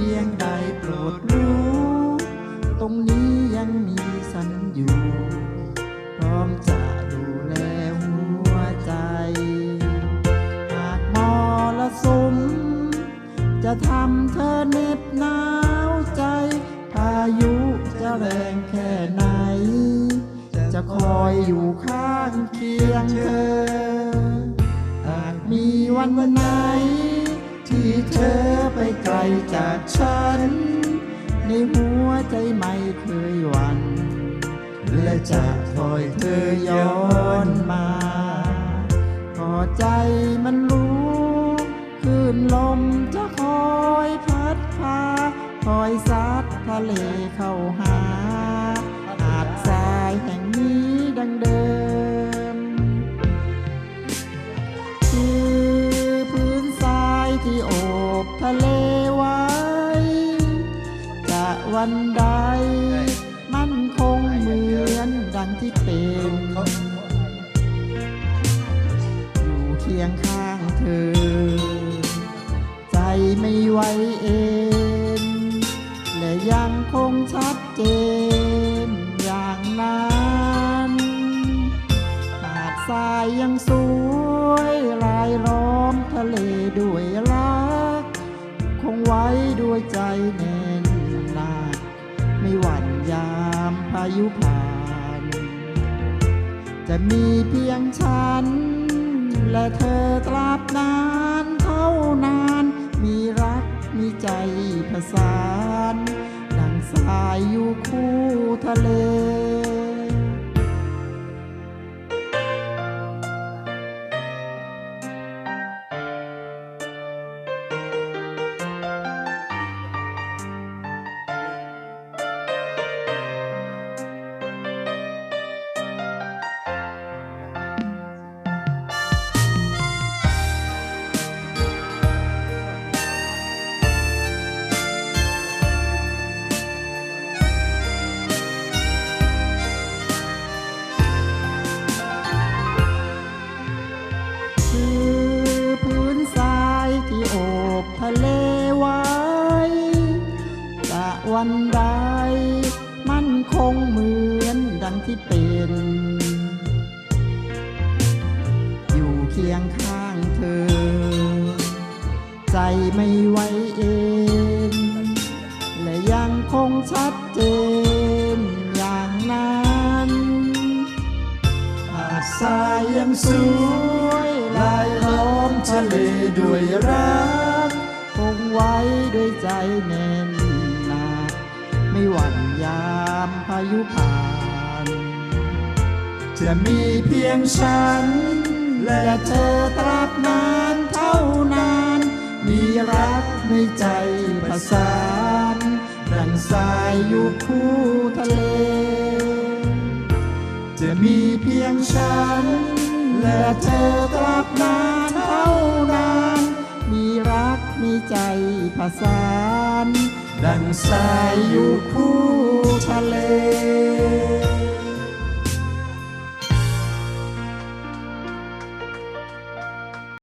พียงใดโปรดรู้ ตรงนี้ยังมีฉันอยู่ พร้อมจะดูแลหัวใจ หากมอละสมจะทำเธอเหน็บหนาวใจ พายุจะแรงแค่ไหน จะคอยอยู่ข้างเคียงเธอ หากมีวันวันไหน ที่เธอ ไปไกลจากฉัน ในหัวใจไม่เคยหวั่นและจะคอยเธอย้อนมาพอใจมันรู้คลื่นลมจะคอยพัดพา คอยซัดทะเลเข้าหาหาดทรายแห่ง ทะเลไว้ จะวันใด มันคงเหมือนดังที่เป็น อยู่เคียงข้างเธอ ใจไม่ไหวเองและยังคงชัดเจนอย่างนั้นหาดทรายยังสว ใจแน่นหนาไม่หวั่นยามพายุผ่าน จะมีเพียงฉัน และเธอตราบนานเท่านาน มีรักมีใจผสานดังสายอยู่คู่ทะเล วันใดมันคงเหมือนดังที่เป็น อยู่เคียงข้างเธอ ใจไม่ไหวเอง และยังคงชัดเจนอย่างนั้นหาดทรายยังสวยลายล้อมทะเลด้วยรัก คงไว้ด้วยใจแน่น ไม่หวั่นยามพายุผ่าน จะมีเพียงฉัน และเธอตราบนานเท่านาน มีรักในใจผสานดังสายอยู่คู่ทะเล จะมีเพียงฉัน และเธอตราบนานเท่านาน มีรักมีใจผสาน ดังสายอยู่คู่ทะเล